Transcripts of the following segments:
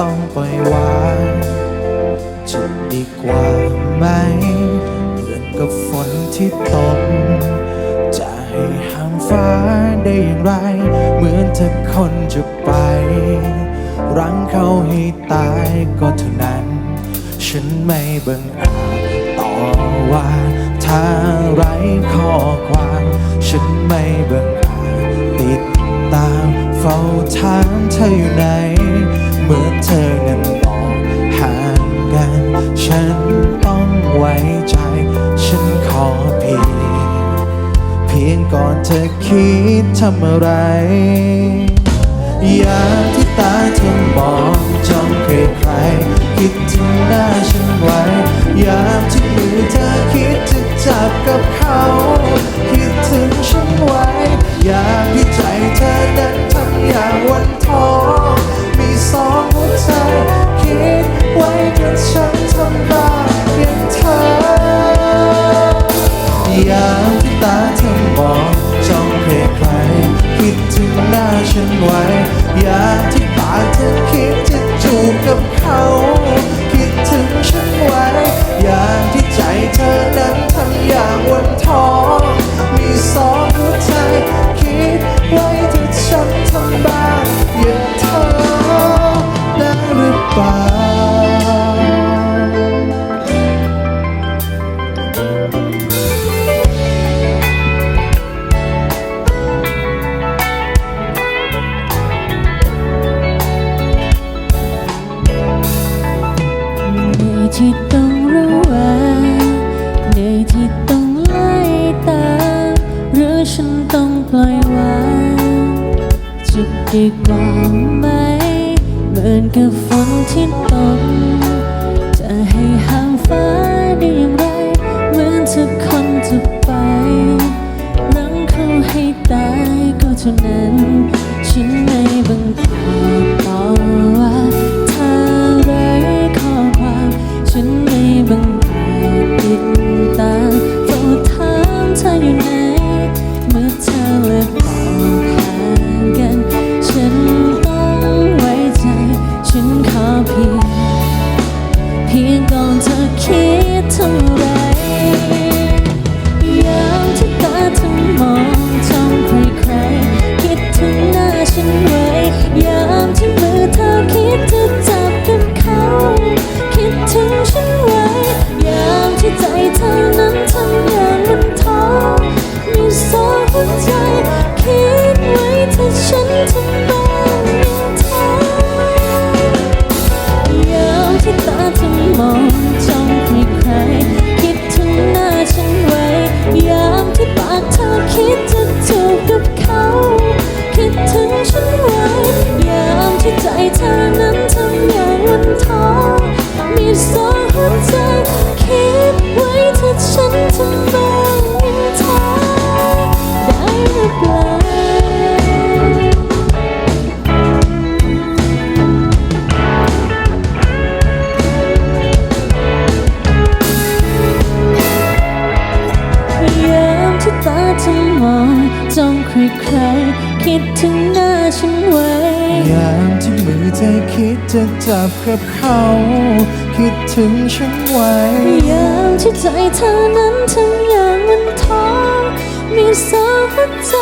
ต้องปล่อยวางจะดีกว่าไหมเหมือนกับฝนที่ตก จะให้ห้ามฟ้าได้อย่างไร เหมือนเธอคนจะไป รั้งเขาให้ตายก็เท่านั้น ฉันไม่บังอาจต่อว่าถ้าไรข้อความ ฉันไม่บังอาจติดตามเฝ้าถามเธออยู่ไหน เธอนั้นออกห่างกัน ฉันต้องไว้ใจ ฉันขอเพียงเพียงก่อนเธอคิดทำอะไร อยามที่ตาเธอมองจ้องใครๆคิดถึงหน้าฉันไว้ยามที่มือเธอคิดจะจับกับเขา คิดถึงฉันไว้ยามที่ ยามที่ตาเธอมองจ้องใครคิดถึงหน้าฉันไว้ยากที่ปากเธอคิดจะจูบกับเขา ที่ต้องระแวงเหนื่อยที่ต้องไล่ตามหรือฉันต้องปล่อยวางจะดีกว่าไหมเหมือนกับฝนที่ตกจะให้หา ก่อนเธอคิดเท่าไร จ้องใครๆคิดถึงหน้าฉันไว้ ยามที่มือเธอคิดจะจับกับเขา คิดถึงฉันไว้ ยามที่ใจเธอนั้นทำอย่างมันท้อมีสองหัวใจ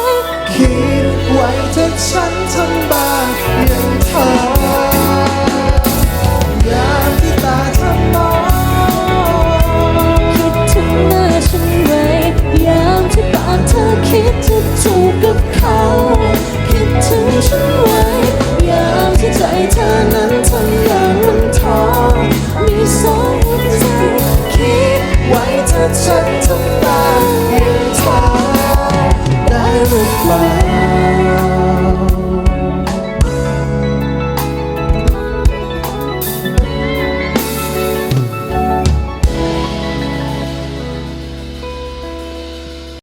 คิดไว้ถ้าฉันทำบ้างอย่างเธอ มีส